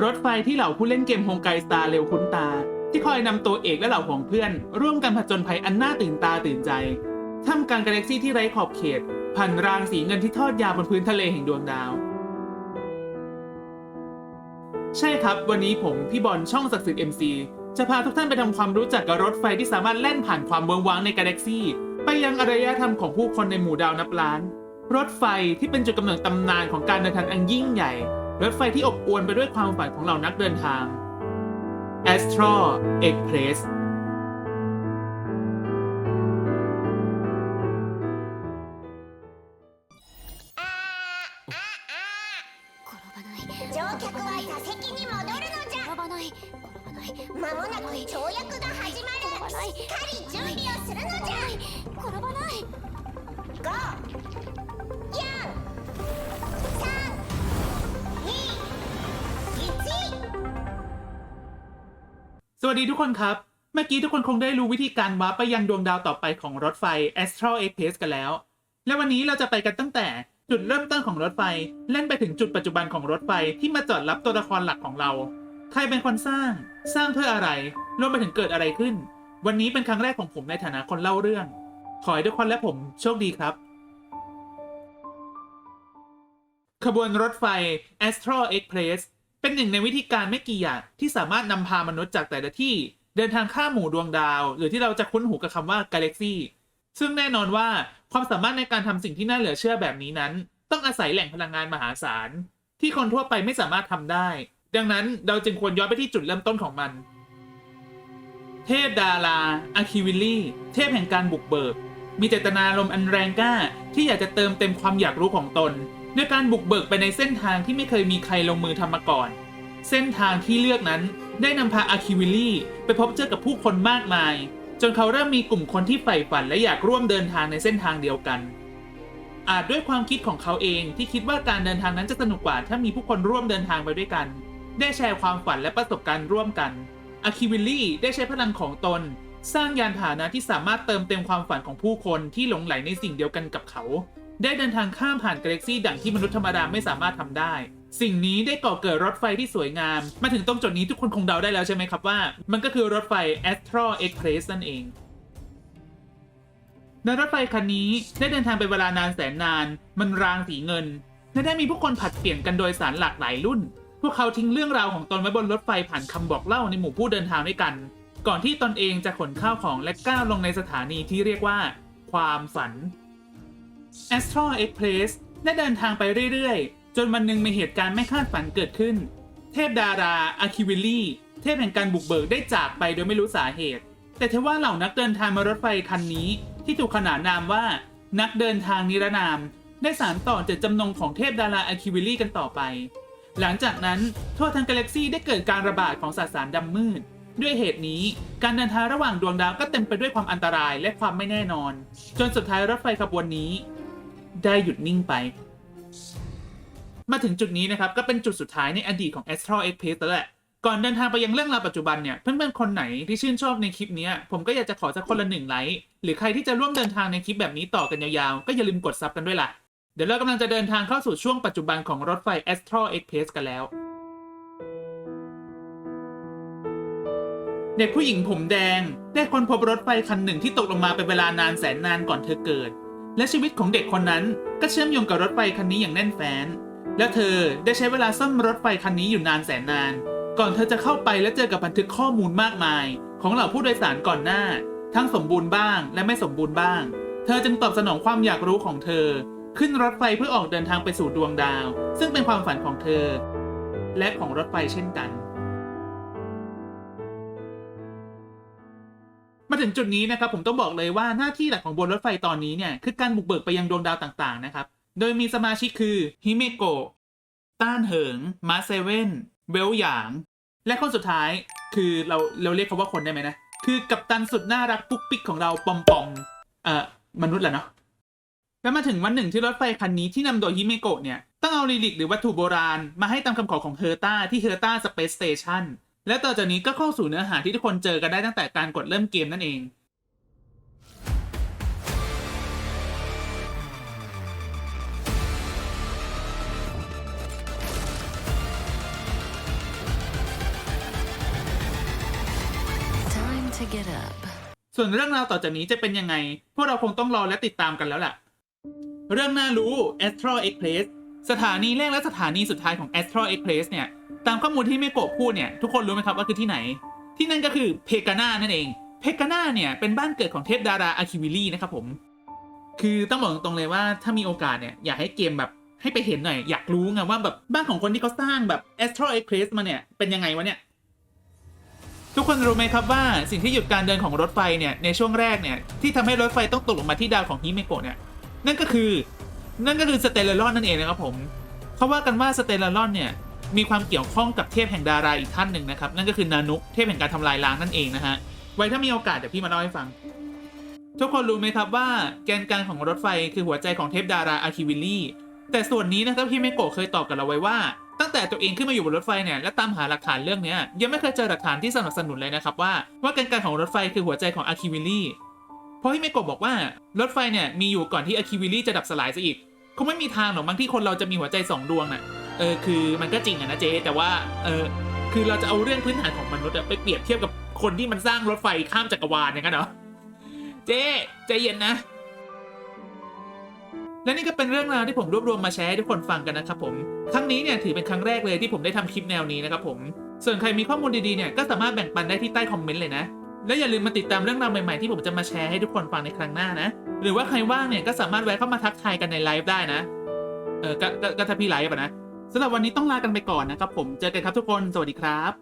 รถไฟที่เหล่าผู้เล่นเกมโฮงไกสตาร์เร็วคุ้นตา ที่คอยนำตัวเอกและเหล่าของเพื่อน ร่วมกันผจญภัยอันน่าตื่นตาตื่นใจท่ามกลางกาแล็กซี่ที่ไร้ขอบเขตผ่านรางสีเงินที่ทอดยาวบนพื้นทะเลแห่งดวงดาว ใช่ครับ วันนี้ผมพี่บอลช่องศักดิ์สิทธิ์ MC จะพาทุกท่านไปทำความรู้จักกับรถไฟที่สามารถแล่นผ่านความเวิงว้างในกาแล็กซี่ ไปยังอารยธรรมของผู้คนในหมู่ดาวนับล้าน รถไฟที่เป็นจุดกำเนิดตำนานของการเดินทางอันยิ่งใหญ่ รถไฟที่อบอวลไปด้วยความฝันของเหล่านักเดินทาง Astro Express 転ばない乗客 สวัสดีทุกคนครับ เมื่อกี้ทุกคนคงได้รู้วิธีการวาร์ปไปยังดวงดาวต่อไปของรถไฟ Astral Express กันแล้ว และวันนี้เราจะไปกันตั้งแต่จุดเริ่มต้นของรถไฟเล่นไปถึงจุดปัจจุบันของรถไฟที่มาจอดรับตัวละครหลักของเรา ใครเป็นคนสร้าง สร้างเพื่ออะไร รวมไปถึงเกิดอะไรขึ้น วันนี้เป็นครั้งแรกของผมในฐานะคนเล่าเรื่อง ขอให้ทุกคนและผมโชคดีครับ ขบวนรถไฟ Astral Express เป็นหนึ่งในวิธีการไม่กี่อย่างที่สามารถนำพามนุษย์จากแต่ละที่เดินทางข้ามหมู่ดวงดาว หรือที่เราจะคุ้นหูกับคำว่า Galaxy ซึ่งแน่นอนว่าความสามารถในการทำสิ่งที่น่าเหลือเชื่อแบบนี้นั้น ต้องอาศัยแหล่งพลังงานมหาศาล ที่คนทั่วไปไม่สามารถทำได้ ดังนั้นเราจึงควรย้อนไปที่จุดเริ่มต้นของมัน เทพดาราอาคิวิลลี่ เทพแห่งการบุกเบิก มีเจตนารมณ์อันแรงกล้าที่อยากจะเติมเต็มความอยากรู้ของตน ด้วยการบุกเบิกไปในเส้นทางที่ไม่เคยมีใครลงมือทำมาก่อน เส้นทางที่เลือกนั้นได้นำพาอาคิวิลลี่ไปพบเจอกับผู้คนมากมาย จนเขาเริ่มมีกลุ่มคนที่ใฝ่ฝันและอยากร่วมเดินทางในเส้นทางเดียวกัน อาจด้วยความคิดของเขาเองที่คิดว่าการเดินทางนั้นจะสนุกกว่า ถ้ามีผู้คนร่วมเดินทางไปด้วยกัน ได้แชร์ความฝันและประสบการณ์ร่วมกันอาคิวิลลี่ได้ใช้พลังของตน สร้างยานพาหนะที่สามารถเติมเต็มความฝันของผู้คนที่หลงไหลในสิ่งเดียวกันกับเขา ได้เดินทางข้ามผ่านกาแล็กซี่ดังที่มนุษย์ธรรมดาไม่สามารถทำได้ สิ่งนี้ได้ก่อเกิดรถไฟที่สวยงาม มาถึงตรงจุดนี้ทุกคนคงเดาได้แล้วใช่ไหมครับว่า มันก็คือรถไฟ Astro Express นั่นเองในรถไฟคันนี้ได้เดินทางเป็นเวลานานแสนนาน มันรางสีเงินและได้มีผู้คนผัดเปลี่ยนกันโดยสารหลากหลายรุ่น พวกเขาทิ้งเรื่องราวของตนไว้บนรถไฟผ่านคำบอกเล่าในหมู่ผู้เดินทางด้วยกัน ก่อนที่ตนเองจะขนข้าวของและก้าวลงในสถานีที่เรียกว่า ความฝัน Astro Express ได้เดินทางไปเรื่อยๆ จนวันหนึ่งมีเหตุการณ์ไม่คาดฝันเกิดขึ้น เทพดาราอาคิวิลลี่เทพแห่งการบุกเบิกได้จากไปโดยไม่รู้สาเหตุ แต่เทว่าเหล่านักเดินทางมารถไฟคันนี้ ที่ถูกขนานนามว่า นักเดินทางนิรนาม ได้สานต่อเจตจำนงของเทพดาราอาคิวิลลี่กันต่อไป หลังจากนั้นทั่วทั้งกาแล็กซี่ได้เกิดการระบาดของสสารดำมืดด้วยเหตุนี้การเดินทางระหว่างดวงดาวก็เต็มไปด้วยความอันตรายและความไม่แน่นอน จนสุดท้ายรถไฟขบวนนี้ ได้หยุดนิ่งไป มาถึงจุดนี้นะครับ ก็เป็นจุดสุดท้ายในอดีตของ Astral Express แล้วแหละ ก่อนเดินทางไปยังเรื่องราวปัจจุบันเนี่ย เพื่อนๆ คนไหนที่ชื่นชอบในคลิปนี้ ผมก็อยากจะขอสักคนละหนึ่งไลค์ หรือใครที่จะร่วมเดินทางในคลิปแบบนี้ต่อกันยาวๆ ก็อย่าลืมกดซับกันด้วยล่ะ เดี๋ยวเรากำลังจะเดินทางเข้าสู่ช่วงปัจจุบันของรถไฟ Astral Express กันแล้วเด็กผู้หญิงผมแดง ได้ค้นพบรถไฟคันหนึ่งที่ตกลงมาเป็นเวลานานแสนนานก่อนเธอเกิด และชีวิตของเด็กคนนั้นก็เชื่อมโยงกับรถไฟคันนี้อย่างแน่นแฟ้น และเธอได้ใช้เวลาซ่อมรถไฟคันนี้อยู่นานแสนนาน ก่อนเธอจะเข้าไปและเจอกับบันทึกข้อมูลมากมาย ของเหล่าผู้โดยสารก่อนหน้า ทั้งสมบูรณ์บ้างและไม่สมบูรณ์บ้าง เธอจึงตอบสนองความอยากรู้ของเธอ ขึ้นรถไฟเพื่อออกเดินทางไปสู่ดวงดาว ซึ่งเป็นความฝันของเธอ และของรถไฟเช่นกัน ถึงจุดนี้นะครับผมต้องบอกเลยว่าหน้าที่หลักของบนรถไฟตอนนี้เนี่ยคือการบุกเบิกไปยังดวงดาวต่างๆนะครับ โดยมีสมาชิกคือฮิเมโกะต้านเหิงมาเซเว่นเวลหยาง และคนสุดท้ายคือเราเราเรียกเขาว่าคนได้ไหมนะ คือกัปตันสุดน่ารักปุ๊กปิ๊กของเราปอมปอมเอ่อมนุษย์แหละเนาะแล้วมาถึงวันหนึ่งที่รถไฟคันนี้ที่นำโดยฮิเมโกะเนี่ยต้องเอาลิลิกหรือวัตถุโบราณ มาให้ตามคำขอของเฮอร์ต้าที่เฮอร์ต้าสเปซสเตชัน และต่อจากนี้ก็เข้าสู่เนื้อหาที่ทุกคนเจอกันได้ตั้งแต่การกดเริ่มเกมนั่นเองส่วนเรื่องราวต่อจากนี้จะเป็นยังไง พวกเราคงต้องรอและติดตามกันแล้วล่ะ เรื่องน่ารู้ Astral Express สถานีแรกและสถานีสุดท้ายของ Astro Express เนี่ย ตามข้อมูลที่เมโกะพูดเนี่ย ทุกคนรู้ไหมครับว่าคือที่ไหน ที่นั่นก็คือเพกาน่านั่นเอง เพกาน่าเนี่ย เป็นบ้านเกิดของเทพดาราอาคิวิลี่นะครับผม คือต้องบอกตรงๆเลยว่าถ้ามีโอกาสเนี่ย อยากให้เกมแบบให้ไปเห็นหน่อย อยากรู้ไงว่าแบบบ้านของคนที่เขาสร้างแบบ Astro Express มาเนี่ย เป็นยังไงวะเนี่ย ทุกคนรู้ไหมครับว่าสิ่งที่หยุดการเดินของรถไฟเนี่ยในช่วงแรกเนี่ยที่ทำให้รถไฟต้องตกลงมาที่ดาวของฮิเมโกะเนี่ยนั่นก็คือ นั่นก็คือสเตลลอนนั่นเองนะครับผมเขาว่ากันว่าสเตลลอนเนี่ยมีความเกี่ยวข้องกับเทพแห่งดาราอีกท่านหนึ่งนะครับ นั่นก็คือนานุกเทพแห่งการทำลายล้างนั่นเองนะฮะไว้ถ้ามีโอกาสเดี๋ยวพี่มาเล่าให้ฟัง ทุกคนรู้ไหมครับว่าแกนกลางของรถไฟคือหัวใจของเทพดาราอาคิวิลลี่แต่ส่วนนี้นะครับพี่เมโกะเคยตอบกับเราไว้ว่า ตั้งแต่ตัวเองขึ้นมาอยู่บนรถไฟเนี่ยและตามหาหลักฐานเรื่องนี้ยยังไม่เคยเจอหลักฐานที่สนับสนุนเลยนะครับว่าว่าแกนกลางของรถไฟคือหัวใจของอาคิวิลลี่เพราะพี่เมโกะบอกว่ารถไฟเนี่ยมีอยู่ก่อนที่อาคิวิลลี่จะดับสลายซะอีก คงไม่มีทางหรอกมั้งที่คนเราจะมีหัวใจสองดวงน่ะเออคือมันก็จริงอะนะเจ๊แต่ว่าเออคือเราจะเอาเรื่องพื้นฐานของมนุษย์อะไปเปรียบเทียบกับคนที่มันสร้างรถไฟข้ามจักรวาลอย่างนั้นเหรอเจ๊ใจเย็นนะ และนี่ก็เป็นเรื่องราวที่ผมรวบรวมมาแชร์ให้ทุกคนฟังกันนะครับผม ครั้งนี้เนี่ยถือเป็นครั้งแรกเลยที่ผมได้ทำคลิปแนวนี้นะครับผม ส่วนใครมีข้อมูลดีๆเนี่ยก็สามารถแบ่งปันได้ที่ใต้คอมเมนต์เลยนะ และอย่าลืมมาติดตามเรื่องราวใหม่ๆที่ผมจะมาแชร์ให้ทุกคนฟังในครั้งหน้านะ หรือว่าใครว่างเนี่ยก็สามารถแวะเข้ามาทักทายกันในไลฟ์ได้นะ เออก็ก็ถ้าพี่ไลฟ์อะนะสำหรับวันนี้ต้องลากันไปก่อนนะครับผมเจอกันครับทุกคนสวัสดีครับ